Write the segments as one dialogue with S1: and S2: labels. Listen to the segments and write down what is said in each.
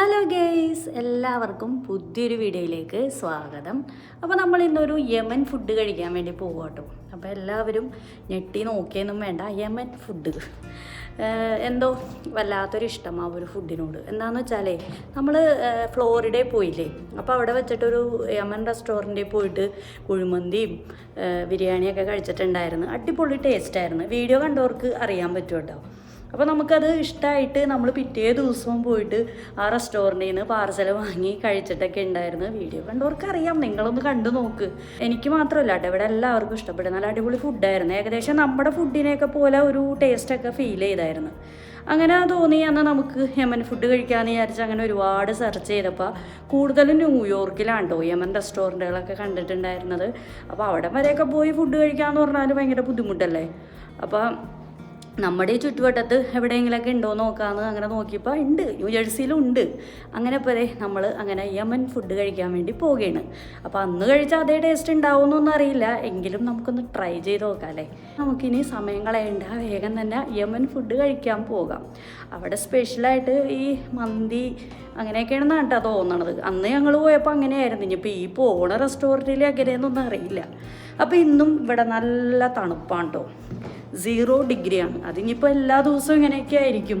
S1: Hello guys എല്ലാവർക്കും പുതിയൊരു വീഡിയോയിലേക്ക് സ്വാഗതം. അപ്പോൾ നമ്മൾ ഇന്നൊരു യമൻ ഫുഡ് കഴിക്കാൻ വേണ്ടി പോകും കേട്ടോ അപ്പോൾ എല്ലാവരും ഞെട്ടി നോക്കിയൊന്നും വേണ്ട യമൻ ഫുഡ് എന്തോ വല്ലാത്തൊരു ഇഷ്ടം ആ ഒരു ഫുഡിനോട് എന്താണെന്ന് വെച്ചാലേ നമ്മൾ ഫ്ലോറിഡയിൽ പോയില്ലേ? അപ്പോൾ അവിടെ വെച്ചിട്ടൊരു യമൻ റെസ്റ്റോറന്റിൽ പോയിട്ട് കുഴിമന്തിയും ബിരിയാണിയൊക്കെ കഴിച്ചിട്ടുണ്ടായിരുന്നു. അടിപൊളി ടേസ്റ്റായിരുന്നു വീഡിയോ കണ്ടവർക്ക് അറിയാൻ പറ്റും കേട്ടോ. അപ്പോൾ നമുക്കത് ഇഷ്ടമായിട്ട് നമ്മൾ പിറ്റേ ദിവസവും പോയിട്ട് ആ റെസ്റ്റോറന്റിൽ നിന്ന് പാർസൽ വാങ്ങി കഴിച്ചിട്ടൊക്കെ ഉണ്ടായിരുന്നു വീഡിയോ കണ്ടവർക്ക് അറിയാം. നിങ്ങളൊന്ന് കണ്ടു നോക്ക്. എനിക്ക് മാത്രമല്ല കേട്ടോ ഇവിടെ എല്ലാവർക്കും ഇഷ്ടപ്പെട്ടു നല്ല അടിപൊളി ഫുഡായിരുന്നു ഏകദേശം നമ്മുടെ ഫുഡിനെയൊക്കെ പോലെ ഒരു ടേസ്റ്റൊക്കെ ഫീൽ ചെയ്തായിരുന്നു. അങ്ങനെ തോന്നി അന്ന് നമുക്ക് യമൻ ഫുഡ് കഴിക്കാമെന്ന് വിചാരിച്ച് അങ്ങനെ ഒരുപാട് സെർച്ച് ചെയ്തപ്പോൾ കൂടുതലും ന്യൂയോർക്കിലാണ് കേട്ടോ യമൻ റെസ്റ്റോറന്റുകളൊക്കെ കണ്ടിട്ടുണ്ടായിരുന്നത്. അപ്പോൾ അവിടെ വരെയൊക്കെ പോയി ഫുഡ് കഴിക്കാമെന്ന് പറഞ്ഞാൽ ഭയങ്കര ബുദ്ധിമുട്ടല്ലേ? അപ്പോൾ നമ്മുടെ ചുറ്റുവട്ടത്ത് എവിടെയെങ്കിലുമൊക്കെ ഉണ്ടോ നോക്കാമെന്ന് അങ്ങനെ നോക്കിയപ്പോൾ ഉണ്ട്. ന്യൂ ജേഴ്സിയിലും ഉണ്ട് അങ്ങനെ പോലെ നമ്മൾ അങ്ങനെ യമൻ ഫുഡ് കഴിക്കാൻ വേണ്ടി പോവുകയാണ് അപ്പോൾ അന്ന് കഴിച്ച അതേ ടേസ്റ്റ് ഉണ്ടാവുമെന്നൊന്നും അറിയില്ല. എങ്കിലും നമുക്കൊന്ന് ട്രൈ ചെയ്ത് നോക്കാം അല്ലേ? നമുക്കിനി സമയം കളയണ്ട. വേഗം തന്നെ യമൻ ഫുഡ് കഴിക്കാൻ പോകാം. അവിടെ സ്പെഷ്യലായിട്ട് ഈ മന്തി അങ്ങനെയൊക്കെയാണെന്ന് കേട്ടോ തോന്നണത്. അന്ന് ഞങ്ങൾ പോയപ്പോൾ അങ്ങനെയായിരുന്നു. ഇനിയിപ്പോൾ ഈ പോണ റെസ്റ്റോറന്റിൽ എങ്ങനെയെന്നൊന്നും അറിയില്ല. അപ്പോൾ ഇന്നും ഇവിടെ നല്ല തണുപ്പാണ് കേട്ടോ സീറോ ഡിഗ്രിയാണ്. അതിനിപ്പോൾ എല്ലാ ദിവസവും ഇങ്ങനെയൊക്കെ ആയിരിക്കും.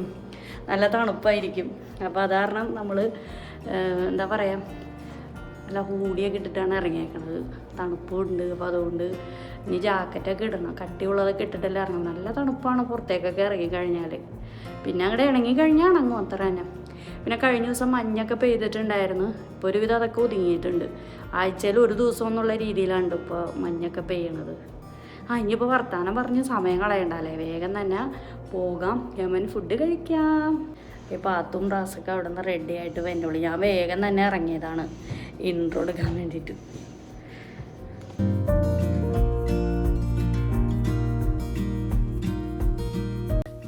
S1: നല്ല തണുപ്പായിരിക്കും. അപ്പോൾ അത് കാരണം നമ്മൾ എന്താ പറയുക നല്ല ഹൂടിയൊക്കെ ഇട്ടിട്ടാണ് ഇറങ്ങിയേക്കണത്. തണുപ്പുണ്ട്. അപ്പോൾ അതുകൊണ്ട് ഇനി ജാക്കറ്റൊക്കെ ഇടണം. കട്ടിയുള്ളതൊക്കെ ഇട്ടിട്ടല്ല ഇറങ്ങണം നല്ല തണുപ്പാണ് പുറത്തേക്കൊക്കെ ഇറങ്ങി കഴിഞ്ഞാൽ പിന്നെ അങ്ങോട്ട് ഇണങ്ങി കഴിഞ്ഞാൽ ഇണങ്ങും അത്ര തന്നെ. പിന്നെ കഴിഞ്ഞ ദിവസം മഞ്ഞൊക്കെ പെയ്തിട്ടുണ്ടായിരുന്നു. ഇപ്പോൾ ഒരുവിധം അതൊക്കെ ഒതുങ്ങിയിട്ടുണ്ട്. ആഴ്ചയിൽ ഒരു ദിവസം എന്നുള്ള രീതിയിലാണ് ഇപ്പോൾ മഞ്ഞൊക്കെ പെയ്യണത്. ആ ഇനിയിപ്പോൾ വർത്തമാനം പറഞ്ഞ് സമയം കളയണ്ടല്ലേ? വേഗം തന്നെ പോകാം. യമൻ ഫുഡ് കഴിക്കാം. ഈ പാത്തും റാസൊക്കെ അവിടെ നിന്ന് റെഡി ആയിട്ട് വരുന്നുള്ളൂ ഞാൻ വേഗം തന്നെ ഇറങ്ങിയതാണ്. ഇൻട്രോ എടുക്കാൻ വേണ്ടിയിട്ട്.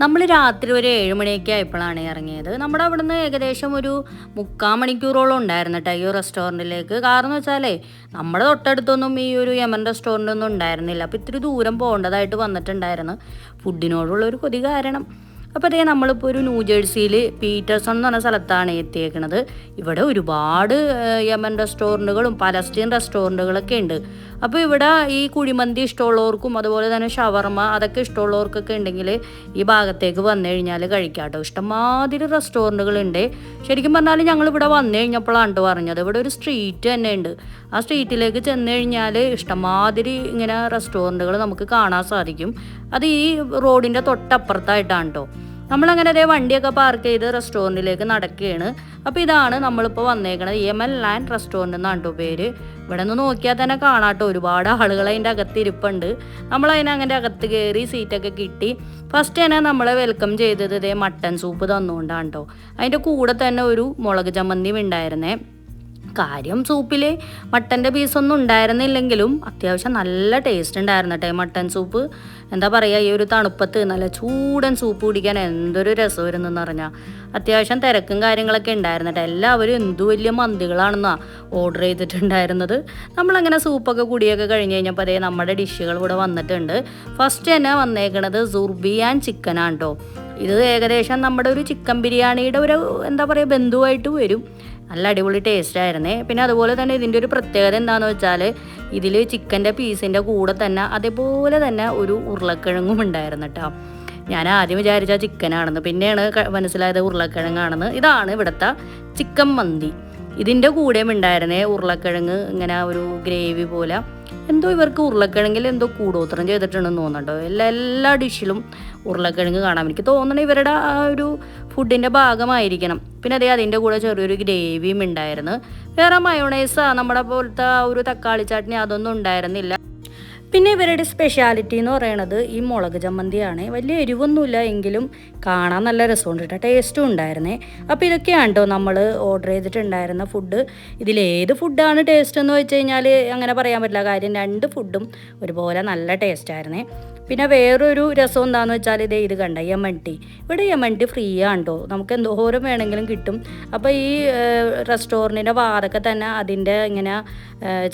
S1: നമ്മൾ രാത്രി ഒരു ഏഴ് മണിയൊക്കെ ആയപ്പോഴാണ് ഇറങ്ങിയത്. നമ്മുടെ അവിടെ നിന്ന് ഏകദേശം ഒരു മുക്കാൽ മണിക്കൂറോളം ഉണ്ടായിരുന്നു കേട്ടോ ഈ റെസ്റ്റോറന്റിലേക്ക്. കാരണം എന്ന് വെച്ചാലേ നമ്മുടെ തൊട്ടടുത്തൊന്നും ഈ ഒരു യമൻ റെസ്റ്റോറന്റ് ഒന്നും ഉണ്ടായിരുന്നില്ല. അപ്പോൾ ഇത്തിരി ദൂരം പോകേണ്ടതായിട്ട് വന്നിട്ടുണ്ടായിരുന്നു. ഫുഡിനോടുള്ള ഒരു കൊതി കാരണം. അപ്പോൾ അതേ നമ്മളിപ്പോൾ ഒരു ന്യൂ ജേഴ്സിയിൽ പീറ്റേഴ്സൺ എന്ന് പറഞ്ഞ സ്ഥലത്താണ് എത്തിയേക്കുന്നത് ഇവിടെ ഒരുപാട് യമൻ റെസ്റ്റോറന്റുകളും പലസ്തീൻ റെസ്റ്റോറന്റുകളൊക്കെ ഉണ്ട്. അപ്പോൾ ഇവിടെ ഈ കുഴിമന്തി ഇഷ്ടമുള്ളവർക്കും അതുപോലെ തന്നെ ഷവർമ അതൊക്കെ ഇഷ്ടമുള്ളവർക്കൊക്കെ ഉണ്ടെങ്കിൽ ഈ ഭാഗത്തേക്ക് വന്നു കഴിഞ്ഞാൽ കഴിക്കാം കേട്ടോ ഇഷ്ടംമാതിരി റെസ്റ്റോറന്റുകളുണ്ട് ശരിക്കും പറഞ്ഞാൽ ഞങ്ങൾ ഇവിടെ വന്നു കഴിഞ്ഞപ്പോഴാണ് പറഞ്ഞത്. ഇവിടെ ഒരു സ്ട്രീറ്റ് തന്നെ ഉണ്ട്. ആ സ്ട്രീറ്റിലേക്ക് ചെന്ന് കഴിഞ്ഞാൽ ഇഷ്ടംമാതിരി ഇങ്ങനെ റെസ്റ്റോറന്റുകൾ നമുക്ക് കാണാൻ സാധിക്കും. അത് ഈ റോഡിന്റെ തൊട്ടപ്പുറത്തായിട്ടാണ് കേട്ടോ നമ്മളങ്ങനെ അതേ വണ്ടിയൊക്കെ പാർക്ക് ചെയ്ത് റെസ്റ്റോറന്റിലേക്ക് നടക്കുകയാണ്. അപ്പോൾ ഇതാണ് നമ്മളിപ്പോൾ വന്നേക്കുന്നത് എം എൽ ലാൻഡ് റെസ്റ്റോറന്റ് എന്നാണ് പേര്. ഇവിടെ നിന്ന് നോക്കിയാൽ തന്നെ കാണാട്ടോ. ഒരുപാട് ആളുകൾ അതിന്റെ അകത്ത് ഇരിപ്പുണ്ട്. നമ്മൾ അതിന് അങ്ങനെ അകത്ത് കയറി സീറ്റൊക്കെ കിട്ടി. ഫസ്റ്റ് തന്നെ നമ്മളെ വെൽക്കം ചെയ്തത് ഇതേ മട്ടൻ സൂപ്പ് തന്നുകൊണ്ടാണ് കേട്ടോ അതിന്റെ കൂടെ തന്നെ ഒരു മുളക് ചമ്മന്തിയും ഉണ്ടായിരുന്നേ. കാര്യം സൂപ്പിൽ മട്ടന്റെ പീസൊന്നും ഉണ്ടായിരുന്നില്ലെങ്കിലും അത്യാവശ്യം നല്ല ടേസ്റ്റ് ഉണ്ടായിരുന്നു കേട്ടോ മട്ടൻ സൂപ്പ്. എന്താ പറയുക ഈ ഒരു തണുപ്പത്ത് നല്ല ചൂടൻ സൂപ്പ് കുടിക്കാൻ എന്തൊരു രസമായിരുന്നു എന്ന് പറഞ്ഞാൽ അത്യാവശ്യം തിരക്കും കാര്യങ്ങളൊക്കെ ഉണ്ടായിരുന്നു കേട്ടോ എല്ലാവരും എന്തു വലിയ മന്തികളാണെന്നാ ഓർഡർ ചെയ്തിട്ടുണ്ടായിരുന്നത്. നമ്മളങ്ങനെ സൂപ്പൊക്കെ കുടിയൊക്കെ കഴിഞ്ഞ് കഴിഞ്ഞപ്പോൾ അതേ നമ്മുടെ ഡിഷുകൾ ഇവിടെ വന്നിട്ടുണ്ട്. ഫസ്റ്റ് തന്നെ വന്നേക്കണത് സുർബിയാൻ ചിക്കനാണ് കേട്ടോ ഇത് ഏകദേശം നമ്മുടെ ഒരു ചിക്കൻ ബിരിയാണിയുടെ ഒരു എന്താ പറയുക ബന്ധുവായിട്ട് വരും. നല്ല അടിപൊളി ടേസ്റ്റ് ആയിരുന്നേ. പിന്നെ അതുപോലെ തന്നെ ഇതിന്റെ ഒരു പ്രത്യേകത എന്താണെന്ന് വെച്ചാൽ ഇതിൽ ചിക്കന്റെ പീസിന്റെ കൂടെ തന്നെ അതേപോലെ തന്നെ ഒരു ഉരുളക്കിഴങ്ങും ഉണ്ടായിരുന്നു കേട്ടോ ഞാൻ ആദ്യം വിചാരിച്ച ചിക്കനാണെന്ന് പിന്നെയാണ് മനസ്സിലായത് ഉരുളക്കിഴങ്ങാണെന്ന്. ഇതാണ് ഇവിടുത്തെ ചിക്കൻ മന്തി. ഇതിന്റെ കൂടെയും ഉണ്ടായിരുന്നേ ഉരുളക്കിഴങ്ങ് ഇങ്ങനെ ഒരു ഗ്രേവി പോലെ. എന്തോ ഇവർക്ക് ഉരുളക്കിഴങ്ങിൽ എന്തോ കൂടോത്രം ചെയ്തിട്ടുണ്ടെന്ന് തോന്നുന്നുണ്ടോ? എല്ലാ എല്ലാ ഡിഷിലും ഉരുളക്കിഴങ്ങ് കാണാം. എനിക്ക് തോന്നണേ ഇവരുടെ ആ ഒരു ഫുഡിന്റെ ഭാഗമായിരിക്കണം. പിന്നെ അതേ അതിന്റെ കൂടെ ചെറിയൊരു ഗ്രേവിയും ഉണ്ടായിരുന്നു. വേറെ മയോണൈസ് നമ്മുടെ പോലത്തെ ഒരു തക്കാളി ചട്നി അതൊന്നും ഉണ്ടായിരുന്നില്ല. പിന്നെ ഇവരുടെ സ്പെഷ്യാലിറ്റി എന്ന് പറയണത് ഈ മുളക് ചമ്മന്തിയാണ്. വലിയ എരിവൊന്നുമില്ല എങ്കിലും കാണാൻ നല്ല രസമുണ്ട് കേട്ടോ ടേസ്റ്റും ഉണ്ടായിരുന്നേ. അപ്പോൾ ഇതൊക്കെയാണ് കേട്ടോ നമ്മൾ ഓർഡർ ചെയ്തിട്ടുണ്ടായിരുന്ന ഫുഡ് ഇതിലേത് ഫുഡാണ് ടേസ്റ്റ് എന്ന് വെച്ച് കഴിഞ്ഞാൽ അങ്ങനെ പറയാൻ പറ്റില്ല. കാര്യം രണ്ട് ഫുഡും ഒരുപോലെ നല്ല ടേസ്റ്റായിരുന്നേ പിന്നെ വേറൊരു രസം എന്താണെന്ന് വെച്ചാൽ ഇതേ ഇത് കണ്ട യമൺ ടീ ഇവിടെ യമൺ ടീ ഫ്രീ ആണ് കേട്ടോ നമുക്ക് എന്തോരം വേണമെങ്കിലും കിട്ടും. അപ്പോൾ ഈ റെസ്റ്റോറന്റിന്റെ വാതൊക്കെ തന്നെ അതിന്റെ ഇങ്ങനെ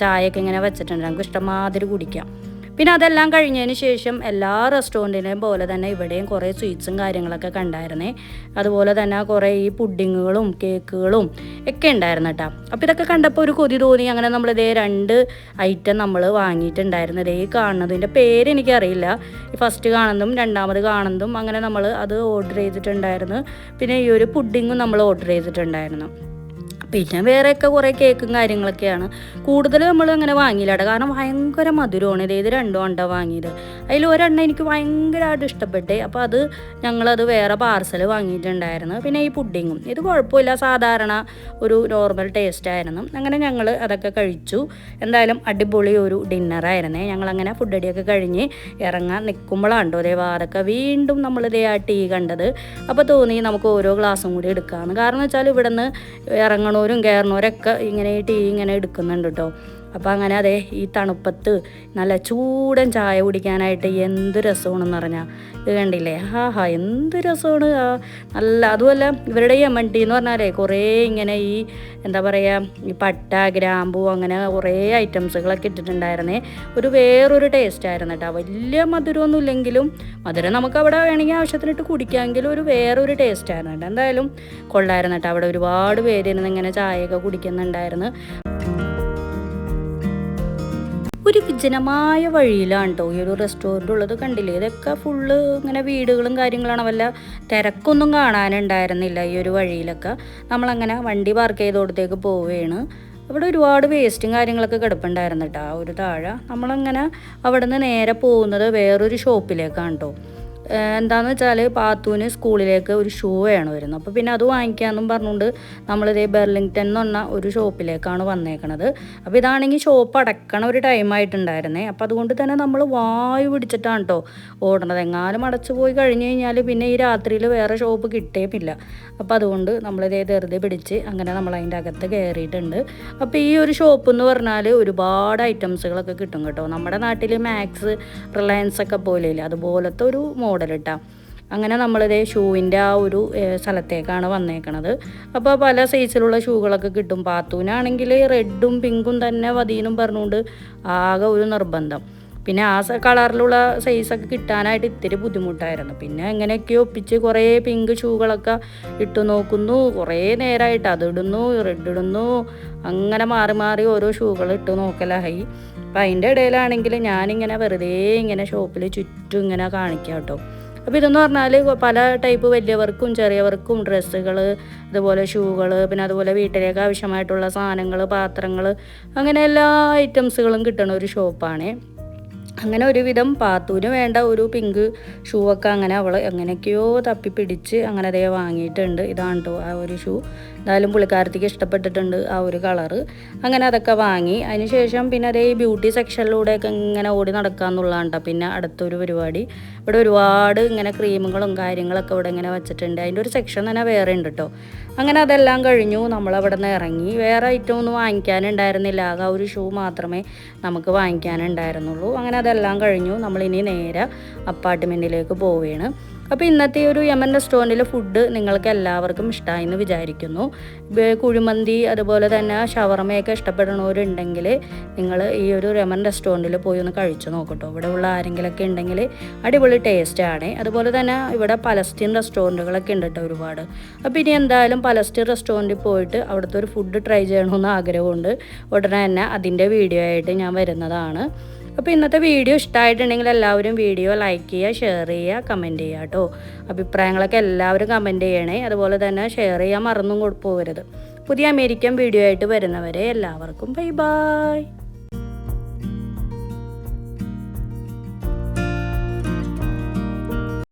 S1: ചായയൊക്കെ ഇങ്ങനെ വെച്ചിട്ടുണ്ട്. നമുക്ക് ഇഷ്ടമാതിരി കുടിക്കാം. പിന്നെ അതെല്ലാം കഴിഞ്ഞതിന് ശേഷം എല്ലാ റെസ്റ്റോറന്റിനെയും പോലെ തന്നെ ഇവിടെയും കുറേ സ്വീറ്റ്സും കാര്യങ്ങളൊക്കെ കണ്ടായിരുന്നേ. അതുപോലെ തന്നെ കുറേ ഈ പുഡിങ്ങുകളും കേക്കുകളും ഒക്കെ ഉണ്ടായിരുന്നു കേട്ടോ അപ്പോൾ ഇതൊക്കെ കണ്ടപ്പോൾ ഒരു കൊതി തോന്നി. അങ്ങനെ നമ്മൾ ഇതേ രണ്ട് ഐറ്റം നമ്മൾ വാങ്ങിയിട്ടുണ്ടായിരുന്നു. ഇതേ കാണുന്നതിന്റെ പേര് എനിക്കറിയില്ല. ഫസ്റ്റ് കാണുന്നതും രണ്ടാമത് കാണുന്നതും അങ്ങനെ നമ്മൾ അത് ഓർഡർ ചെയ്തിട്ടുണ്ടായിരുന്നു. പിന്നെ ഈ ഒരു പുഡിങ്ങും നമ്മൾ ഓർഡർ ചെയ്തിട്ടുണ്ടായിരുന്നു. പിന്നെ വേറെയൊക്കെ കുറേ കേക്കും കാര്യങ്ങളൊക്കെയാണ്. കൂടുതൽ നമ്മൾ അങ്ങനെ വാങ്ങിയില്ല കേട്ടോ കാരണം ഭയങ്കര മധുരമാണ്. ഇത് രണ്ടും അണ്ട വാങ്ങിയത്. അതിൽ ഒരെണ്ണം എനിക്ക് ഭയങ്കരമായിട്ട് ഇഷ്ടപ്പെട്ടേ. അപ്പോൾ അത് ഞങ്ങളത് വേറെ പാർസൽ വാങ്ങിയിട്ടുണ്ടായിരുന്നു. പിന്നെ ഈ പുഡിങ്ങും. ഇത് കുഴപ്പമില്ല. സാധാരണ ഒരു നോർമൽ ടേസ്റ്റ് ആയിരുന്നു. അങ്ങനെ ഞങ്ങൾ അതൊക്കെ കഴിച്ചു. എന്തായാലും അടിപൊളി ഒരു ഡിന്നറായിരുന്നേ ഞങ്ങളങ്ങനെ ഫുഡ് അടിയൊക്കെ കഴിഞ്ഞ് ഇറങ്ങാൻ നിൽക്കുമ്പോഴാണ് കേട്ടോ അതേ വാതൊക്കെ വീണ്ടും നമ്മളിതേ ആ ടീ കണ്ടത്. അപ്പോൾ തോന്നി നമുക്ക് ഓരോ ഗ്ലാസും കൂടി എടുക്കാമെന്ന് കാരണം വെച്ചാൽ ഇവിടെ നിന്ന് ഇറങ്ങണവരും കയറുന്നവരൊക്കെ ഇങ്ങനെ ടീ ഇങ്ങനെ എടുക്കുന്നുണ്ട് കേട്ടോ അപ്പോൾ അങ്ങനെ അതെ ഈ തണുപ്പത്ത് നല്ല ചൂടൻ ചായ കുടിക്കാനായിട്ട് എന്ത് രസമാണെന്ന് പറഞ്ഞാൽ ഇത് കണ്ടില്ലേ? ഹാ ഹാ എന്ത് രസമാണ്. ആ നല്ല അതുമല്ല ഇവരുടെ ഈ എം എൻ ടി എന്ന് പറഞ്ഞാലേ കുറേ ഇങ്ങനെ ഈ എന്താ പറയുക ഈ പട്ട ഗ്രാമ്പു അങ്ങനെ കുറേ ഐറ്റംസുകളൊക്കെ ഇട്ടിട്ടുണ്ടായിരുന്നേ. ഒരു വേറൊരു ടേസ്റ്റ് ആയിരുന്നു കേട്ടോ. വലിയ മധുരമൊന്നും ഇല്ലെങ്കിലും മധുരം നമുക്ക് അവിടെ വേണമെങ്കിൽ ആവശ്യത്തിനിട്ട് കുടിക്കാമെങ്കിലും ഒരു വേറൊരു ടേസ്റ്റ് ആയിരുന്നു കേട്ടോ. എന്തായാലും കൊള്ളായിരുന്നു കേട്ടോ. അവിടെ ഒരുപാട് പേര് ഇരുന്ന് ഇങ്ങനെ ചായയൊക്കെ കുടിക്കുന്നുണ്ടായിരുന്നു. ഒരു വിജനമായ വഴിയിലാണ് കേട്ടോ ഈ ഒരു റെസ്റ്റോറന്റ് ഉള്ളത് കണ്ടില്ലേ? ഇതൊക്കെ ഫുള്ള് ഇങ്ങനെ വീടുകളും കാര്യങ്ങളാണ്. വല്ല തിരക്കൊന്നും കാണാനുണ്ടായിരുന്നില്ല ഈ ഒരു വഴിയിലൊക്കെ. നമ്മളങ്ങനെ വണ്ടി പാർക്ക് ചെയ്തോടത്തേക്ക് പോവുകയാണ് ഇവിടെ ഒരുപാട് വേസ്റ്റും കാര്യങ്ങളൊക്കെ കിടപ്പുണ്ടായിരുന്നു കേട്ടോ ആ ഒരു താഴെ നമ്മളങ്ങനെ അവിടെ നിന്ന് നേരെ പോകുന്നത് വേറൊരു ഷോപ്പിലേക്കാണ് കേട്ടോ എന്താണെന്ന് വെച്ചാൽ പാത്തുവിന് സ്കൂളിലേക്ക് ഒരു ഷൂ വേണം വരുന്നത് അപ്പോൾ പിന്നെ അത് വാങ്ങിക്കാമെന്നും പറഞ്ഞുകൊണ്ട് നമ്മളിതേ ബെർലിങ്ടൺ എന്ന് പറഞ്ഞ ഒരു ഷോപ്പിലേക്കാണ് വന്നേക്കണത്. അപ്പോൾ ഇതാണെങ്കിൽ ഷോപ്പ് അടക്കണ ഒരു ടൈം ആയിട്ടുണ്ടായിരുന്നേ. അപ്പോൾ അതുകൊണ്ട് തന്നെ നമ്മൾ വായു പിടിച്ചിട്ടാണ് കേട്ടോ ഓടണത്. എങ്ങാനും അടച്ചു പോയി കഴിഞ്ഞ് കഴിഞ്ഞാൽ പിന്നെ ഈ രാത്രിയിൽ വേറെ ഷോപ്പ് കിട്ടേമില്ല അപ്പോൾ അതുകൊണ്ട് നമ്മളിതേ ധൃതി പിടിച്ച് അങ്ങനെ നമ്മൾ അതിന്റെ അകത്ത് കയറിയിട്ടുണ്ട് അപ്പോൾ ഈ ഒരു ഷോപ്പ് എന്ന് പറഞ്ഞാൽ ഒരുപാട് ഐറ്റംസുകളൊക്കെ കിട്ടും കേട്ടോ. നമ്മുടെ നാട്ടിൽ മാക്സ് റിലയൻസ് ഒക്കെ പോലെയില്ല? അതുപോലത്തെ ഒരു മോഡൽ ഇട്ടാ അങ്ങനെ നമ്മളിതേ ഷൂവിന്റെ ആ ഒരു സ്ഥലത്തേക്കാണ് വന്നേക്കണത്. അപ്പോൾ പല സൈസിലുള്ള ഷൂകളൊക്കെ കിട്ടും. പാത്തൂനാണെങ്കിൽ റെഡും പിങ്കും തന്നെ വതീനും പറഞ്ഞുകൊണ്ട് ആകെ ഒരു നിർബന്ധം. പിന്നെ ആ കളറിലുള്ള സൈസൊക്കെ കിട്ടാനായിട്ട് ഇത്തിരി ബുദ്ധിമുട്ടായിരുന്നു. പിന്നെ എങ്ങനെയൊക്കെയോ ഒപ്പിച്ച് കുറേ പിങ്ക് ഷൂകളൊക്കെ ഇട്ടു നോക്കുന്നു. കുറേ നേരമായിട്ട് അതിടുന്നു റെഡ് ഇടുന്നു അങ്ങനെ മാറി മാറി ഓരോ ഷൂകൾ ഇട്ട് നോക്കലായി. അപ്പം അതിന്റെ ഇടയിലാണെങ്കിൽ ഞാനിങ്ങനെ വെറുതെ ഇങ്ങനെ ഷോപ്പിൽ ചുറ്റും ഇങ്ങനെ കാണിക്കാം കേട്ടോ അപ്പോൾ ഇതെന്ന് പറഞ്ഞാൽ പല ടൈപ്പ് വലിയവർക്കും ചെറിയവർക്കും ഡ്രസ്സുകൾ അതുപോലെ ഷൂകൾ പിന്നെ അതുപോലെ വീട്ടിലേക്ക് ആവശ്യമായിട്ടുള്ള സാധനങ്ങൾ പാത്രങ്ങൾ അങ്ങനെ എല്ലാ ഐറ്റംസുകളും കിട്ടുന്ന ഒരു ഷോപ്പാണ് അങ്ങനെ ഒരുവിധം പാത്തൂന് വേണ്ട ഒരു പിങ്ക് ഷൂ ഒക്കെ അങ്ങനെ അവൾ എങ്ങനെയൊക്കെയോ തപ്പി പിടിച്ച് അങ്ങനെ അതേ വാങ്ങിയിട്ടുണ്ട്. ഇതാണ് കേട്ടോ ആ ഒരു ഷൂ എന്തായാലും പുള്ളിക്കാരത്തിക്ക് ഇഷ്ടപ്പെട്ടിട്ടുണ്ട് ആ ഒരു കളറ്. അങ്ങനെ അതൊക്കെ വാങ്ങി. അതിനുശേഷം പിന്നെ അതേ ഈ ബ്യൂട്ടി സെക്ഷനിലൂടെയൊക്കെ ഇങ്ങനെ ഓടി നടക്കാന്നുള്ളതാണ് പിന്നെ അടുത്തൊരു പരിപാടി. ഇവിടെ ഒരുപാട് ഇങ്ങനെ ക്രീമുകളും കാര്യങ്ങളൊക്കെ ഇവിടെ ഇങ്ങനെ വെച്ചിട്ടുണ്ട്. അതിന്റെ ഒരു സെക്ഷൻ തന്നെ വേറെ ഉണ്ട് കേട്ടോ അങ്ങനെ അതെല്ലാം കഴിഞ്ഞു. നമ്മൾ അവിടെ നിന്ന് ഇറങ്ങി. വേറെ ഐറ്റം ഒന്നും വാങ്ങിക്കാനുണ്ടായിരുന്നില്ല. ആകെ ഒരു ഷൂ മാത്രമേ നമുക്ക് വാങ്ങിക്കാനുണ്ടായിരുന്നുള്ളൂ. അങ്ങനെ അതെല്ലാം കഴിഞ്ഞു. നമ്മളിനി നേരെ അപ്പാർട്ട്മെന്റിലേക്ക് പോവുകയാണ്. അപ്പോൾ ഇന്നത്തെ ഒരു യമൻ റെസ്റ്റോറന്റിലെ ഫുഡ് നിങ്ങൾക്ക് എല്ലാവർക്കും ഇഷ്ടമായി എന്ന് വിചാരിക്കുന്നു കുഴിമന്തി അതുപോലെ തന്നെ ഷവർമയൊക്കെ ഇഷ്ടപ്പെടുന്നവരുണ്ടെങ്കിൽ നിങ്ങൾ ഈ ഒരു യമൻ റെസ്റ്റോറന്റിൽ പോയി ഒന്ന് കഴിച്ചു നോക്കട്ടോ. ഇവിടെ ഉള്ള ആരെങ്കിലൊക്കെ ഉണ്ടെങ്കിൽ അടിപൊളി ടേസ്റ്റാണ് അതുപോലെ തന്നെ ഇവിടെ പലസ്തീൻ റെസ്റ്റോറന്റുകളൊക്കെ ഉണ്ട് കേട്ടോ ഒരുപാട്. അപ്പോൾ ഇനി എന്തായാലും പലസ്തീൻ റെസ്റ്റോറന്റിൽ പോയിട്ട് അവിടുത്തെ ഒരു ഫുഡ് ട്രൈ ചെയ്യണമെന്ന് ആഗ്രഹമുണ്ട്. ഉടനെ തന്നെ അതിന്റെ വീഡിയോ ആയിട്ട് ഞാൻ വരുന്നതാണ്. അപ്പോൾ ഇന്നത്തെ വീഡിയോ ഇഷ്ടമായിട്ടുണ്ടെങ്കിൽ എല്ലാവരും വീഡിയോ ലൈക്ക് ചെയ്യുക ഷെയർ ചെയ്യുക കമന്റ് ചെയ്യുക കേട്ടോ. അഭിപ്രായങ്ങളൊക്കെ എല്ലാവരും കമന്റ് ചെയ്യണേ. അതുപോലെ തന്നെ ഷെയർ ചെയ്യാൻ മറന്നും പോകരുത്. പുതിയ അമേരിക്കൻ വീഡിയോ ആയിട്ട് വരുന്നവരെ എല്ലാവർക്കും ബൈ ബൈ